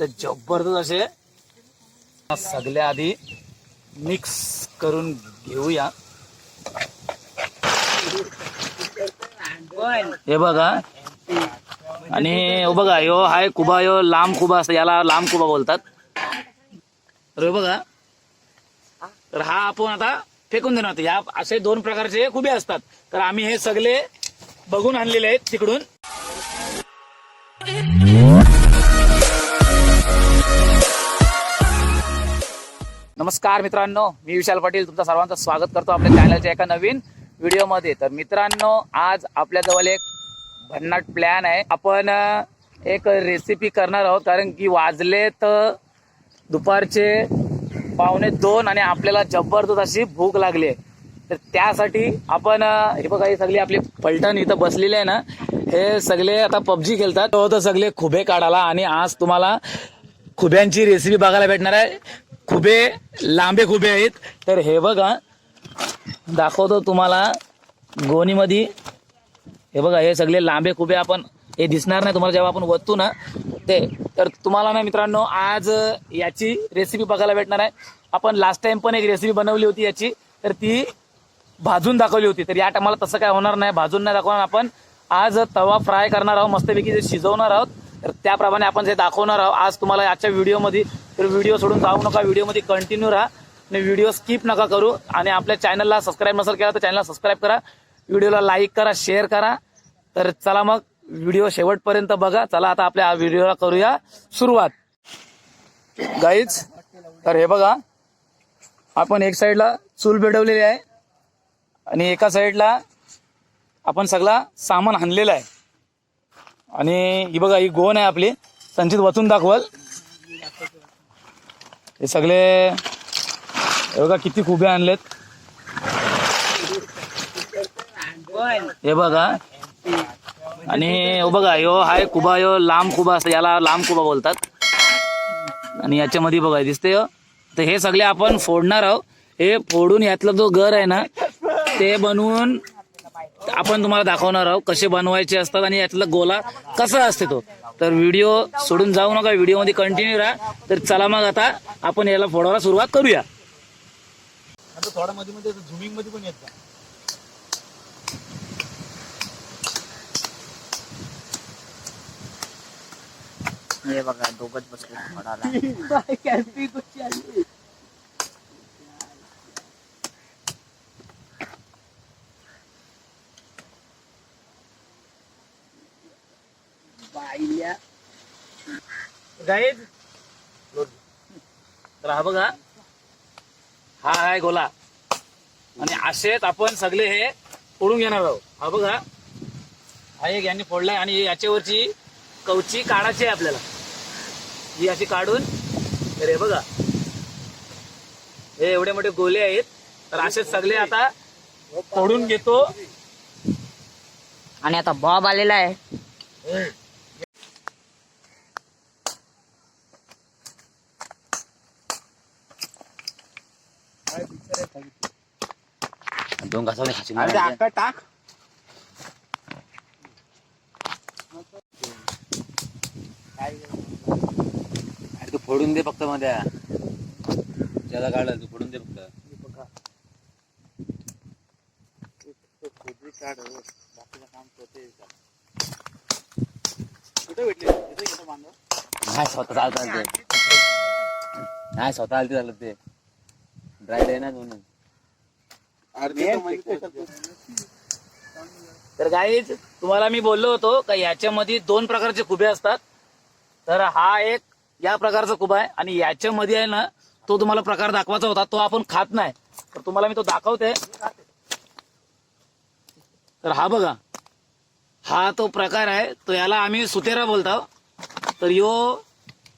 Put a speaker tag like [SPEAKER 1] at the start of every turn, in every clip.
[SPEAKER 1] असे जबरदस्त असे. सगळ्या आधी मिक्स करून घेऊया. हे बघा. आणि हे बघा यो हाय कुबा यो लांब कुबा असतो याला लांब कुबा बोलतात. तर बघा. तर हा आपण आता फेकून देणार या असे दोन प्रकारचे खुबे असतात. तर आम्ही हे सगळे बघून आणलेले आहेत तिकडून. नमस्कार मित्रांनो मी विशाल पाटील तुमचं सर्वांचं स्वागत करतो आपल्या चॅनलच्या एका नवीन व्हिडिओमध्ये तर मित्रांनो आज आपल्याजवळ एक भन्नाट प्लॅन आहे. आपण एक रेसिपी करणार आहोत कारण की वाजले तर दुपारचे पावणे दोन आणि आपल्याला जबरदस्त अशी भूक लागली आहे. तर त्यासाठी आपण हे बघा हे सगळी आपली पलटण इथं बसलेली आहे ना हे सगळे आता पबजी खेळतात. तो तर सगळे खुबे काढाला आणि आज तुम्हाला खुब्यांची रेसिपी बघायला भेटणार आहे. खुबे लांबे खुबे आहेत. तर हे बघा दाखवतो तुम्हाला गोणीमध्ये. हे बघा हे सगळे लांबे खुबे आपण हे दिसणार नाही तुम्हाला जेव्हा आपण वतू ना ते. तर तुम्हाला ना मित्रांनो आज याची रेसिपी बघायला भेटणार आहे. आपण लास्ट टाइम पण एक रेसिपी बनवली होती याची. तर ती भाजून दाखवली होती. तर या टायमाला तसं काय होणार नाही. भाजून नाही दाखवणार आपण. आज तवा फ्राय करणार आहोत. मस्तपैकी जे शिजवणार आहोत. तर त्याप्रमाणे आपण जे दाखवणार आहोत आज तुम्हाला आजच्या व्हिडिओमध्ये तर व्हिडिओ सोडून जाऊ नका व्हिडिओमध्ये कंटिन्यू राहा आणि व्हिडिओ स्किप नका करू. आणि आपल्या चॅनलला सबस्क्राईब नसेल केला तर चॅनलला सबस्क्राईब करा. व्हिडिओला लाईक करा शेअर करा. तर चला मग व्हिडिओ शेवटपर्यंत बघा. चला आता आपल्या व्हिडिओला करूया सुरुवात. गाईच तर हे बघा आपण एक साईडला चूल पेटवलेली आहे आणि एका साईडला आपण सगळा सामान आणलेला आहे. आणि ही बघा ही गोण आहे आपली. संचित वचून दाखवल. हे सगळे हे बघा किती खुबे आणलेत. हे बघा. आणि हो बघा यो हाय कुबा यो लांब कुबा असं याला लांब कुबा बोलतात. आणि याच्यामध्ये बघा दिसते हो. तर हे सगळे आपण फोडणार आहोत. हे फोडून यातला जो घर आहे ना ते बनवून आपण तुम्हाला दाखवणार आहोत कसे बनवायचे असतात आणि यातला गोला कसा असते तो. तर व्हिडिओ सोडून जाऊ नका व्हिडिओमध्ये कंटिन्यू राहा. तर चला मग आता आपण याला फोडायला सुरुवात करूया.
[SPEAKER 2] आता थोडा मध्ये मध्ये झुमिंगमध्ये पण येत. जा.
[SPEAKER 3] हे बघा दोघच बसले फडाला
[SPEAKER 1] गाईज तर हा बघा. हा आहे गोला. आणि असेच आपण सगळे हे फोडून घेणार आहोत. हा बघा. हा एक यांनी फोडलाय आणि याच्यावरची कवची काढायची आहे आपल्याला. ही अशी काढून. तर हे बघा. हे एवढे मोठे गोले आहेत. तर असेच सगळे आता फोडून घेतो.
[SPEAKER 3] आणि आता बॉब आलेला आहे.
[SPEAKER 4] दोन घासाने खाशी
[SPEAKER 2] अरे ते टाक
[SPEAKER 4] अरे तू फोडून दे फक्त मध्ये ज्याला काढलं तू फोडून दे फक्त नाही स्वतः चालत आलं ते नाही स्वतः आलती झालं ते ड्राईड आहे ना म्हणून
[SPEAKER 1] तर गाईज तुम्हाला मी बोललो होतो का याच्यामध्ये दोन प्रकारचे खुबे असतात. तर हा एक या प्रकारचा खुबा आहे आणि याच्यामध्ये आहे ना तो तुम्हाला प्रकार दाखवायचा होता तो आपण खात नाही. तर तुम्हाला मी तो दाखवते. तर हा बघा. हा तो प्रकार आहे तो याला आम्ही सुतेरा बोलतो. तर यो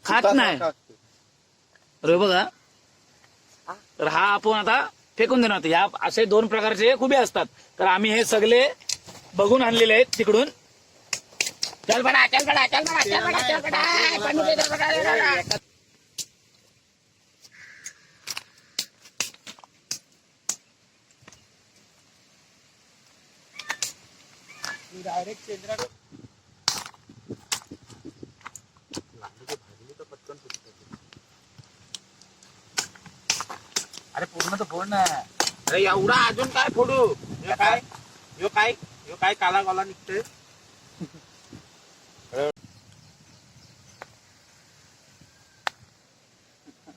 [SPEAKER 1] खात नाही. बघा. तर हा आपण आता फेकून देणार या असे दोन प्रकारचे खुबे असतात. तर आम्ही हे सगळे बघून आणलेले आहेत तिकडून. चल बडा चल बडा चल बडा चल बडा चल बडा. चल बडा,
[SPEAKER 2] डायरेक्ट केंद्रात
[SPEAKER 1] अरे पूर्ण तर फोड ना
[SPEAKER 2] अरे एवढा अजून काय फोडू? हे काय? ह्यो काय? ह्यो काय काला काला निघतोय?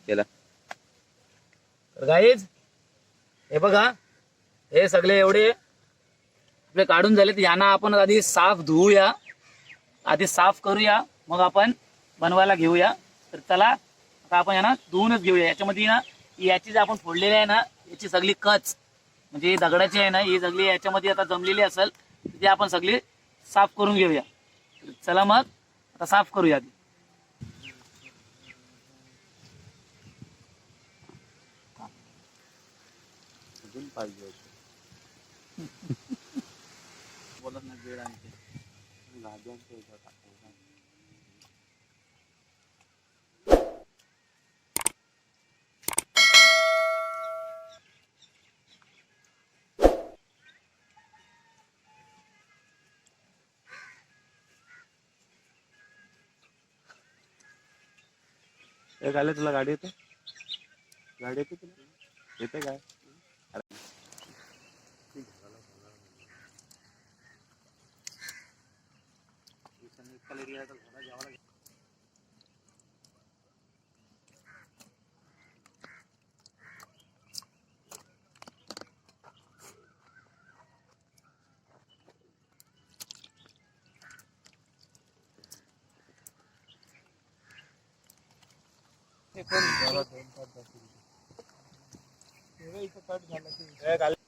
[SPEAKER 4] केला.
[SPEAKER 1] गाईज हे बघा हे सगळे एवढे आपले काढून झाले तर यांना आपण आधी साफ धुवूया आधी साफ करूया. मग आपण बनवायला घेऊया. तर चला आता आपण यांना धुवूनच घेऊया. याच्यामध्ये ना याची जे आपण फोडलेली आहे ना याची सगळी कच म्हणजे ही दगडाची आहे ना ही सगळी याच्यामध्ये आता जमलेली असेल तर ती आपण सगळी साफ करून घेऊया. चला मग आता साफ करूया आधी.
[SPEAKER 4] अजून पाहिजे एक आले तुला गाडी येते गाडी येते तुला? येते काय?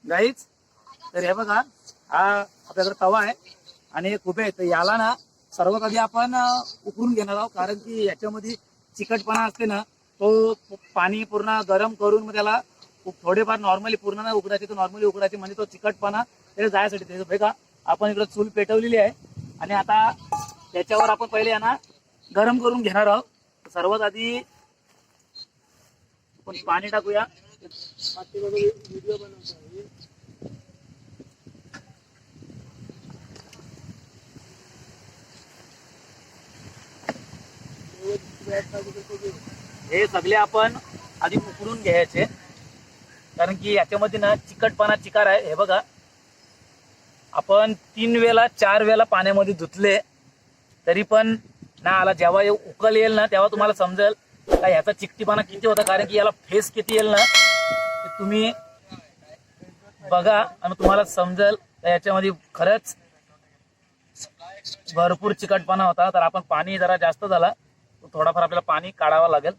[SPEAKER 1] गाईच तर हे बघा हा आपल्याकडे तवा आहे आणि हे कुबे आहे तर याला ना सर्वात आधी आपण उकरून घेणार आहोत. कारण की याच्यामध्ये चिकटपणा असते ना तो पाणी पूर्ण गरम करून मग त्याला थोडेफार नॉर्मली पूर्ण ना उकडायचे तर नॉर्मली उकडायचे म्हणजे तो चिकटपणा त्याला जायसाठी. त्याचं बघा आपण इकडं चूल पेटवलेली आहे. आणि आता त्याच्यावर आपण पहिले यांना गरम करून घेणार आहोत. सर्वात आधी आपण पाणी टाकूया. हे सगळे आपण आधी उकडून घ्यायचे. कारण की याच्यामध्ये ना चिकटपणा चिकार आहे. हे बघा. आपण तीन वेळा चार वेळा पाण्यामध्ये धुतले तरी पण ना आला जेव्हा उकल येईल ना तेव्हा तुम्हाला समजेल का याचा चिकटीपणा किती होता? कारण की याला फेस किती येईल ना तुम्ही बघा आणि तुम्हाला समजेल. याच्यामध्ये खरंच भरपूर चिकटपणा होता. तर आपण पाणी जरा जास्त झाला. थोडाफार आपल्याला पाणी काढावं लागेल.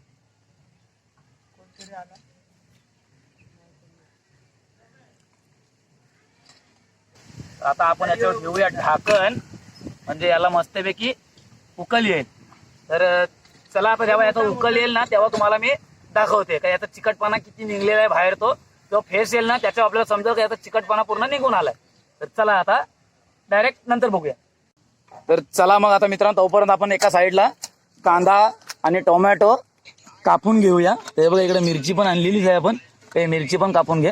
[SPEAKER 1] आता आपण याच्यावर घेऊया ढाकण. म्हणजे याला मस्तपैकी उकल येईल. तर चला आता जेव्हा याचा उकल येईल ना तेव्हा तुम्हाला मी दाखवते. का याचा चिकटपणा किती निघलेला आहे बाहेर तो. जेव्हा फेस येईल ना त्याच्यावर आपल्याला समजेल का याचा चिकटपणा पूर्ण निघून आलाय. तर चला आता डायरेक्ट नंतर बघूया. तर चला मग आता मित्रांनो तोपर्यंत आपण एका साईडला कांदा आणि टोमॅटो कापून घेऊया. ते बघा इकडे मिरची पण आणलेलीच आहे आपण. ते मिरची पण कापून घे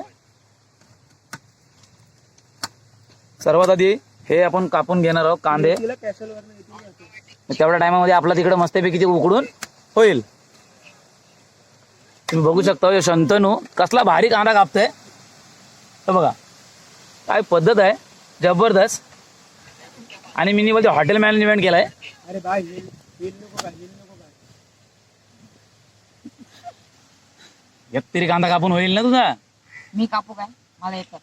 [SPEAKER 1] सर्वात आधी हे आपण कापून घेणार आहोत कांदे. तेवढ्या टायमामध्ये आपला तिकडे मस्तपैकी ते उकडून होईल. तुम्ही बघू शकता हे शंतनू कसला भारी कांदा कापतोय. हे बघा काय पद्धत आहे जबरदस्त. आणि मिनी बोलते हॉटेल मॅनेजमेंट केलाय. एक तरी कांदा कापून होईल ना तुझा?
[SPEAKER 3] मी कापू काय? मला येतं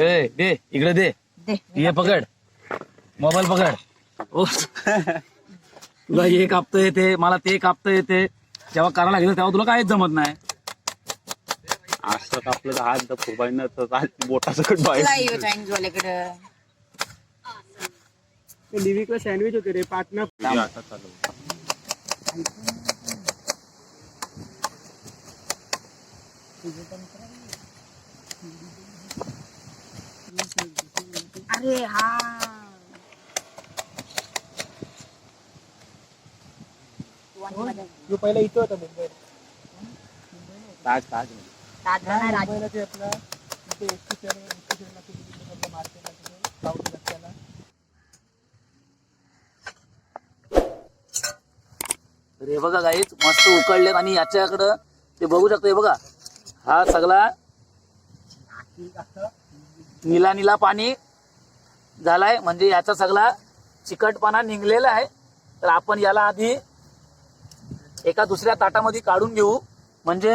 [SPEAKER 1] ए दे इकडे दे.
[SPEAKER 3] दे
[SPEAKER 1] ये पकड. मोबाईल पकड. ओ. तुला हे कापता येते मला ते कापता येते. जेव्हा करायला लागेल तेव्हा तुला काहीच जमत नाही.
[SPEAKER 4] असं कापलं तर हात फुबाईनं तर हात बोटाचं कट बाहेर
[SPEAKER 2] सँडविच होते रे पाटणा.
[SPEAKER 4] आता चालू
[SPEAKER 3] अरे हा.
[SPEAKER 2] जो पहिला इथं होता
[SPEAKER 4] ताज ताज
[SPEAKER 3] दादरा नाही राज-
[SPEAKER 2] मुंबईला ते आपला इथे एसटी शहर एसटी शहरला किती किलोमीटर मार्केटला तिथे? साऊथ रस्त्याला.
[SPEAKER 1] तर हे बघा गाईच मस्त उकळलेत आणि याच्याकडं ते बघू शकतो हे बघा. हा सगळा निला निला पाणी झालाय. म्हणजे याचा सगळा चिकटपणा निघलेला आहे. तर आपण याला आधी एका दुसऱ्या ताटामध्ये काढून घेऊ. म्हणजे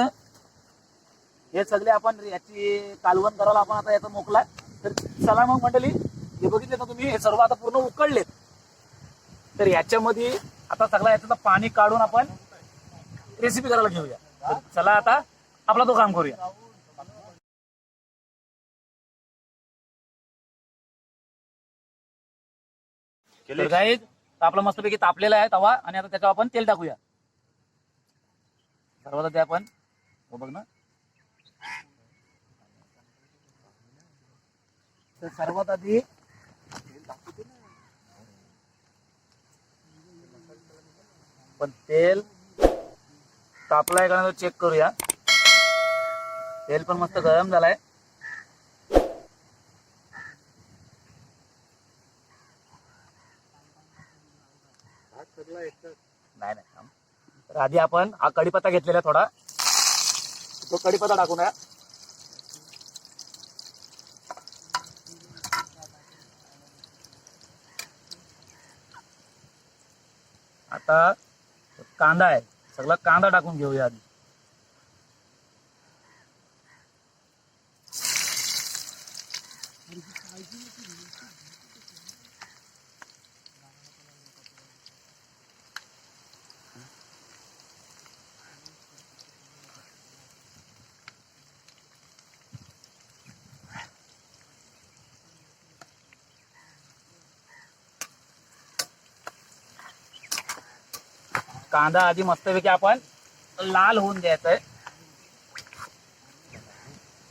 [SPEAKER 1] हे सगळे आपण याची कालवण करायला आपण आता याचा मोकला तर चला मग मंडळी हे बघितले ना तुम्ही हे सर्व आता पूर्ण उकळलेत तर याच्यामध्ये आता सगळा याचं पाणी काढून आपण रेसिपी करायला घेऊया. चला आता आपला तो काम करूया. आपला मस्तपैकी तापलेला आहे तवा आणि आता त्याच्यावर आपण तेल टाकूया. सर्वात आधी आपण हो बघ ना. तर सर्वात आधी पण तेल तापलाय का चेक करूया. तेल पण मस्त गरम झालाय नाही नाही थांब. तर आधी आपण हा कढीपत्ता घेतलेला आहे थोडा. तो कढीपत्ता टाकून या. आता कांदा आहे. सगळा कांदा टाकून घेऊया आधी. कांदा आधी मस्तपैकी आपण लाल होऊन द्यायचा आहे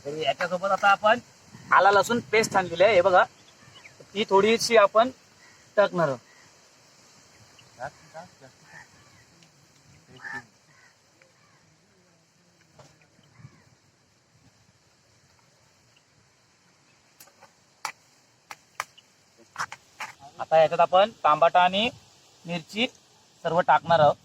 [SPEAKER 1] याच्यासोबत आता आपण आला लसूण पेस्ट आणलेली आहे. हे बघा ती थोडीशी आपण टाकणार आहोत. आता याच्यात आपण तांबाटा आणि मिरची सर्व टाकणार आहोत.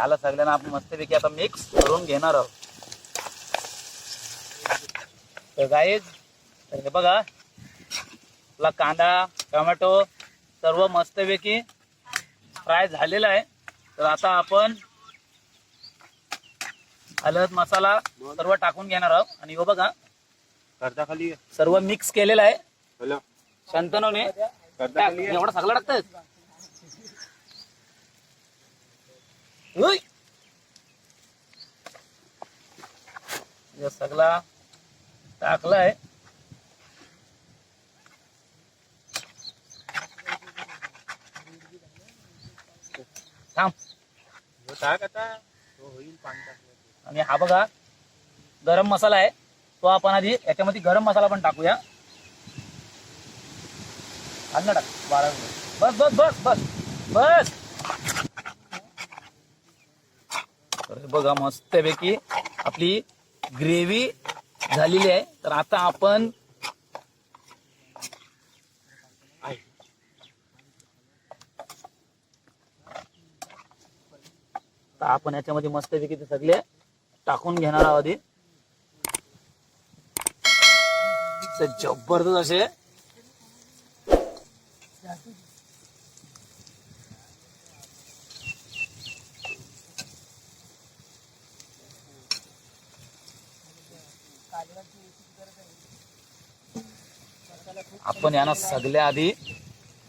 [SPEAKER 1] याला सगळ्यांना आपण मस्तपैकी आता मिक्स करून घेणार आहोत. तर गाईज तर हे बघा आपला कांदा टोमॅटो सर्व मस्तपैकी फ्राय झालेला आहे. तर आता आपण हळद मसाला सर्व टाकून घेणार आहोत. आणि हो बघा सर्व मिक्स केलेलं आहे.
[SPEAKER 2] हॅलो.
[SPEAKER 1] शंतनूने. एवढं सगळं टाकत सगळा टाकलाय. थांब.
[SPEAKER 2] टाक आता. तो होईल पाणी टाकलं
[SPEAKER 1] आणि हा बघा गरम मसाला आहे. तो आपण आधी याच्यामध्ये गरम मसाला पण टाकूया. अन्न टाक. बारा बस बस बस बस बस. तर बघा मस्तपैकी आपली ग्रेव्ही झालेली आहे. तर आता आपण तर आपण याच्यामध्ये मस्तपैकी ते सगळे टाकून घेणार आहोत आधी. जबरदस्त असे आपण यांना सगळ्या आधी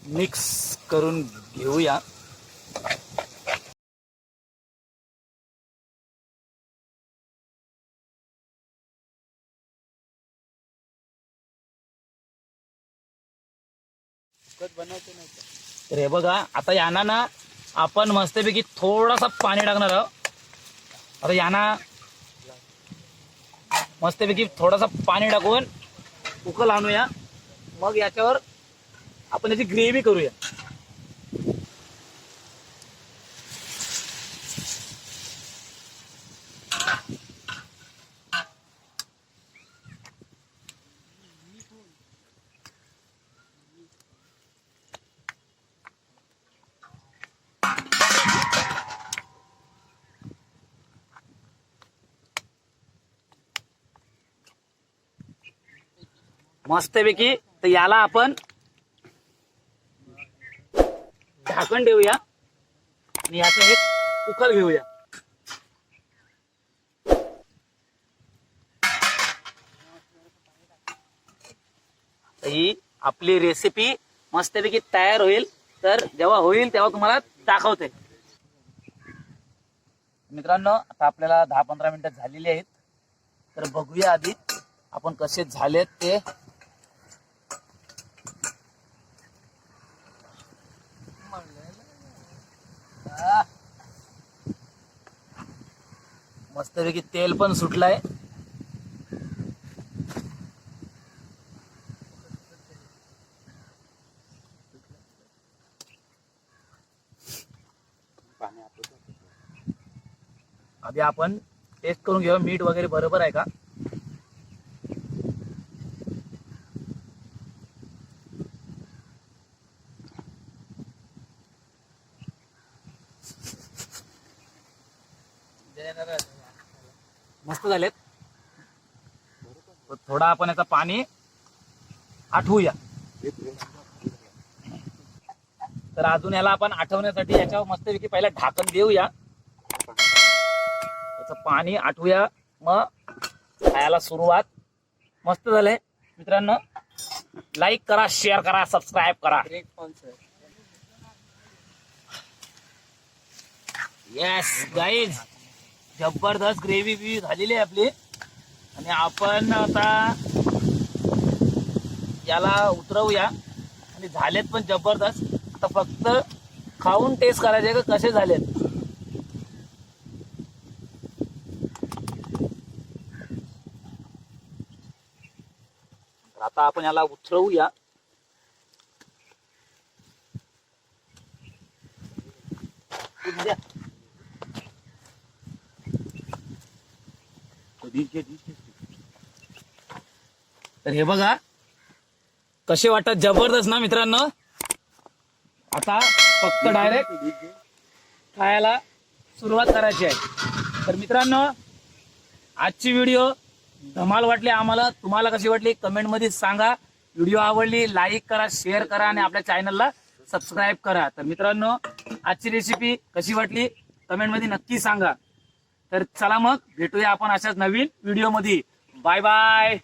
[SPEAKER 1] मिक्स करून घेऊया. तर हे बघा आता यांना ना आपण मस्तपैकी थोडासा पाणी टाकणार आहोत. आता यांना मस्तपैकी थोडासा पाणी टाकून उकल आणूया मग याच्यावर आपण याची ग्रेव्ही करूया. मस्तपैकी. तर याला आपण झाकण देऊया. आणि याचं एक उकल घेऊया. ही आपली रेसिपी मस्तपैकी तयार होईल. तर जेव्हा होईल तेव्हा तुम्हाला दाखवते. मित्रांनो आता आपल्याला दहा पंधरा मिनिटं झालेली आहेत. तर बघूया आधी आपण कसे झालेत ते. मस्तपैकी तेल पण सुटलंय. आधी आपण टेस्ट करून घेऊया. मीठ वगैरे बरोबर आहे का? मस्त झालेत. थोडा आपण याचं पाणी आठवूया. तर अजून याला आपण आठवण्यासाठी याच्यावर मस्तपैकी पहिला ढाकण देऊया. त्याचं पाणी आठवूया. मग खायला सुरुवात. मस्त झालंय. मित्रांनो लाईक करा शेअर करा सबस्क्राईब करा. येस गाईज जबरदस्त ग्रेव्ही बी झालेली आहे आपली. आणि आपण आता याला उतरवूया. आणि झालेत पण जबरदस्त. आता फक्त खाऊन टेस्ट करायचे का? कसे झालेत? आता आपण याला उतरवूया. तर हे बघा कसे वाटतात? जबरदस्त ना मित्रांनो? आता फक्त डायरेक्ट खायला सुरुवात करायची आहे. तर मित्रांनो आजची व्हिडिओ धमाल वाटली आम्हाला. तुम्हाला कशी वाटली? कमेंटमध्ये सांगा. व्हिडिओ आवडली लाईक करा शेअर करा आणि आपल्या चॅनलला सबस्क्राईब करा. तर मित्रांनो आजची रेसिपी कशी वाटली? कमेंटमध्ये नक्की सांगा. तर चला मग भेटूया आपण अशाच नवीन व्हिडिओमध्ये. Bye bye